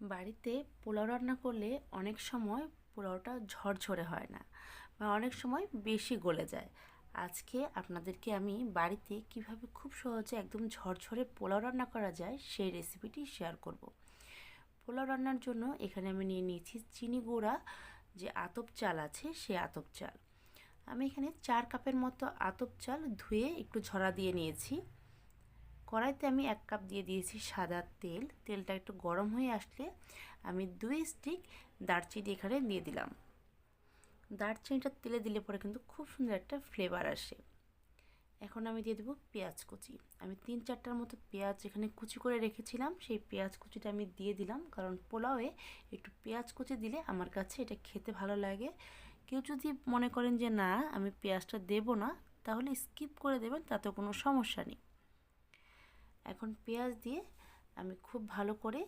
বাড়িতে পোলাও রান্না করলে অনেক সময় পোলাওটা ঝরঝরে হয় না বা অনেক সময় বেশি গলে যায়। আজকে আপনাদেরকে আমি বাড়িতে কীভাবে খুব সহজে একদম ঝরঝরে পোলাও রান্না করা যায় সেই রেসিপিটি শেয়ার করব। পোলাও রান্নার জন্য এখানে আমি নিয়ে নিয়েছি চিনি গুঁড়া, যে আতপ চাল আছে সে আতপ চাল। আমি এখানে চার কাপের মতো আতপ চাল ধুয়ে একটু ঝরা দিয়ে নিয়েছি। কড়াইতে আমি এক কাপ দিয়ে দিয়েছি সাদা তেল। তেলটা একটু গরম হয়ে আসলে আমি দুই স্টিক দারচিনি এখানে দিয়ে দিলাম। দারচিনিটা তেলে দিলে পরে কিন্তু খুব সুন্দর একটা ফ্লেভার আসে। এখন আমি দিয়ে দেবো পেঁয়াজ কুচি। আমি তিন চারটার মতো পেঁয়াজ এখানে কুচি করে রেখেছিলাম। সেই পেঁয়াজ কুচিটা আমি দিয়ে দিলাম। কারণ পোলাওয়ে একটু পেঁয়াজ কুচি দিলে আমার কাছে এটা খেতে ভালো লাগে। কেউ যদি মনে করেন যে, না, আমি পেঁয়াজটা দেব না, তাহলে স্কিপ করে দেবেন তাতে কোনো সমস্যা নেই। এখন পেঁয়াজ দিয়ে আমি খুব ভালো করে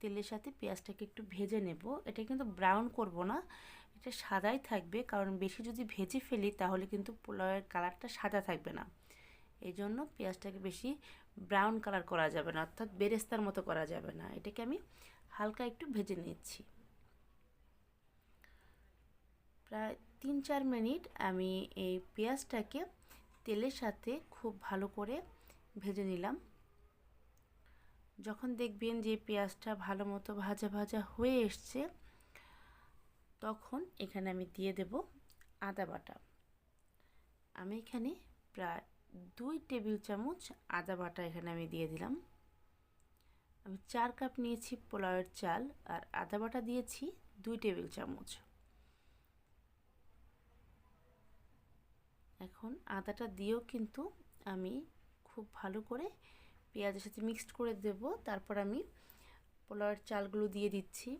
তেলের সাথে পেঁয়াজটাকে একটু ভেজে নেব। এটা কিন্তু ব্রাউন করব না, এটা সাদাই থাকবে, কারণ বেশি যদি ভেজে ফেলি তাহলে কিন্তু পোলাওয়ের কালারটা সাদা থাকবে না। এই জন্য পেঁয়াজটাকে বেশি ব্রাউন কালার করা যাবে না, অর্থাৎ বেরেস্তার মতো করা যাবে না। এটাকে আমি হালকা একটু ভেজে নিচ্ছি। প্রায় তিন চার মিনিট আমি এই পেঁয়াজটাকে তেলের সাথে খুব ভালো করে ভেজে নিলাম। যখন দেখবেন যে পেঁয়াজটা ভালো মতো ভাজা ভাজা হয়ে এসছে, তখন এখানে আমি দিয়ে দেব আদা বাটা। আমি এখানে প্রায় দুই টেবিল চামচ আদা বাটা এখানে আমি দিয়ে দিলাম। আমি চার কাপ নিয়েছি পোলাওয়ের চাল আর আদা বাটা দিয়েছি দুই টেবিল চামচ। এখন আদাটা দিয়েও কিন্তু আমি খুব ভালো করে পেঁয়াজের সাথে মিক্সড করে দেব। তারপর আমি পোলাওয়ের চালগুলো দিয়ে দিচ্ছি।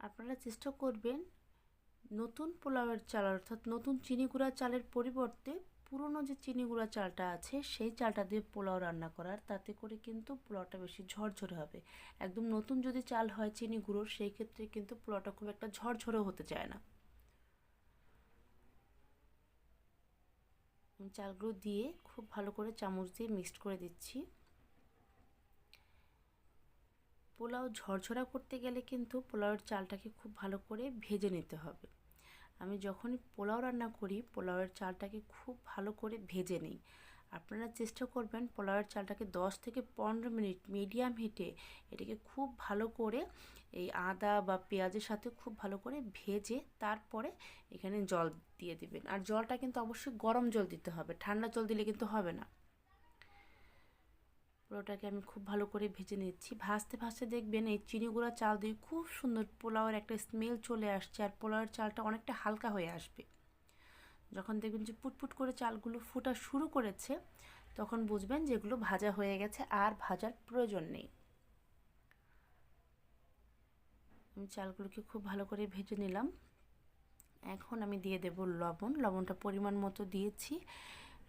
আপনারা চেষ্টা করবেন নতুন পোলাওয়ের চাল, অর্থাৎ নতুন চিনি গুঁড়া চালের পরিবর্তে পুরনো যে চিনি গুঁড়া চালটা আছে, সেই চালটা দিয়ে পোলাও রান্না করার। তাতে করে কিন্তু পোলাওটা বেশি ঝরঝরে হবে। একদম নতুন যদি চাল হয় চিনি গুঁড়োর, সেই ক্ষেত্রে কিন্তু পোলাওটা খুব একটা ঝরঝরে হতে চায় না। চালগুলো দিয়ে খুব ভালো করে চামচ দিয়ে মিক্সড করে দিচ্ছি। পোলাও ঝরঝরা করতে গেলে কিন্তু পোলাওয়ের চালটাকে খুব ভালো করে ভেজে নিতে হবে। আমি যখনই পোলাও রান্না করি, পোলাওয়ের চালটাকে খুব ভালো করে ভেজে নিই। আপনারা চেষ্টা করবেন পোলাওয়ের চালটাকে 10 থেকে পনেরো মিনিট মিডিয়াম হিটে এটাকে খুব ভালো করে এই আদা বা পেঁয়াজের সাথে খুব ভালো করে ভেজে তারপরে এখানে জল দিয়ে দিবেন। আর জলটা কিন্তু অবশ্যই গরম জল দিতে হবে, ঠান্ডা জল দিলে কিন্তু হবে না। পোলাওটাকে আমি খুব ভালো করে ভেজে নিচ্ছি। ভাজতে ভাজতে দেখবেন এই চিনি গুঁড়া চাল দিয়ে খুব সুন্দর পোলাওয়ের একটা স্মেল চলে আসছে আর পোলাওয়ের চালটা অনেকটা হালকা হয়ে আসবে। যখন দেখবেন যে পুটপুট করে চালগুলো ফোটা শুরু করেছে, তখন বুঝবেন যেগুলো ভাজা হয়ে গেছে আর ভাজার প্রয়োজন নেই। আমি চালগুলোকে খুব ভালো করে ভেজে নিলাম। এখন আমি দিয়ে দেব লবণ। লবণটা পরিমাণ মতো দিয়েছি।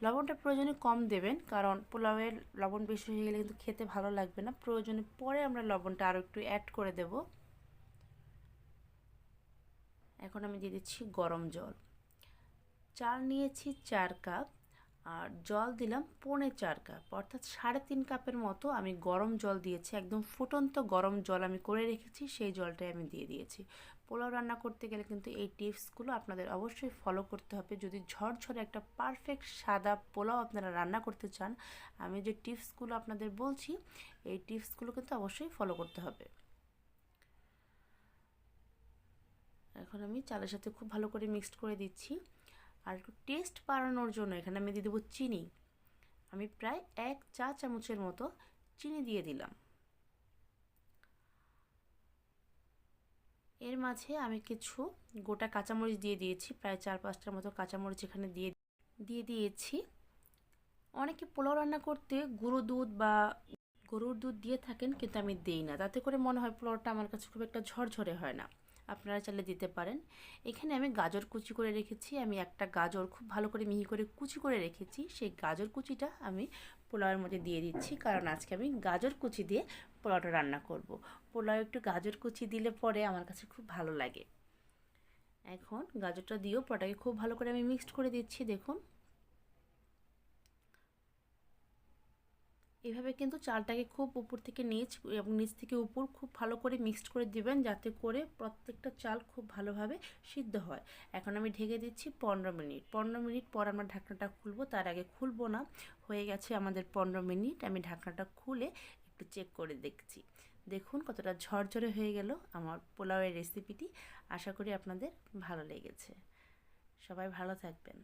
লবণটা প্রয়োজনে কম দেবেন, কারণ পোলাওয়ের লবণ বেশি হয়ে গেলে কিন্তু খেতে ভালো লাগবে না। প্রয়োজনে পরে আমরা লবণটা আরও একটু অ্যাড করে দেব। এখন আমি দিয়ে দিচ্ছি গরম জল। চাল নিয়েছি চার কাপ, আর জল দিলাম পৌনে চার কাপ। অর্থাৎ সাড়ে তিন কাপের মতো আমি গরম জল দিয়েছি, একদম ফুটন্ত গরম জল আমি করে রেখেছি, সেই জলটাই আমি দিয়ে দিয়েছি। পোলাও রান্না করতে গেলে কিন্তু এই টিপসগুলো আপনাদের অবশ্যই ফলো করতে হবে। যদি ঝরঝরে একটা পারফেক্ট সাদা পোলাও আপনারা রান্না করতে চান, আমি যে টিপসগুলো আপনাদের বলছি, এই টিপসগুলো কিন্তু অবশ্যই ফলো করতে হবে। এখন আমি চালের সাথে খুব ভালো করে মিক্সড করে দিচ্ছি। আর একটু টেস্ট বাড়ানোর জন্য এখানে আমি দিয়ে দেবো চিনি। আমি প্রায় এক চা চামচের মতো চিনি দিয়ে দিলাম। এর মাঝে আমি কিছু গোটা কাঁচামরিচ দিয়ে দিয়েছি, প্রায় চার পাঁচটার মতো কাঁচামরিচ এখানে দিয়ে দিয়ে দিয়েছি। অনেকে পোলাও রান্না করতে গুঁড়ো দুধ বা গরুর দুধ দিয়ে থাকেন, কিন্তু আমি দিই না। তাতে করে মনে হয় পোলাওটা আমার কাছে খুব একটা ঝরঝরে হয় না। আপনারা চাইলে দিতে পারেন। এখানে আমি গাজর কুচি করে রেখেছি। আমি একটা গাজর খুব ভালো করে মিহি করে কুচি করে রেখেছি। সেই গাজর কুচিটা আমি পোলাওয়ের মধ্যে দিয়ে দিচ্ছি। কারণ আজকে আমি গাজর কুচি দিয়ে পোলাওটা রান্না করব। পোলাও একটু গাজর কুচি দিলে পরে আমার কাছে খুব ভালো লাগে। এখন গাজরটা দিয়েও পোলাটাকে খুব ভালো করে আমি মিক্সড করে দিচ্ছি। দেখুন। এভাবে কিন্তু চালটাকে খুব উপর থেকে নিচ এবং নিচ থেকে উপর খুব ভালো করে মিক্সড করে দিবেন যাতে করে প্রত্যেকটা চাল খুব ভালোভাবে সিদ্ধ হয়। এখন আমি ঢেকে দিচ্ছি পনেরো মিনিট। পনেরো মিনিট পর আমরা ঢাকনাটা খুলবো। তার আগে খুলবো না, হয়ে গেছে আমাদের পনেরো মিনিট। আমি ঢাকনাটা খুলে একটু চেক করে দেখছি। দেখুন কতটা ঝরঝরে হয়ে গেল আমার পোলাওয়ের রেসিপিটি আশা করি আপনাদের ভালো লেগেছে। সবাই ভালো থাকবেন।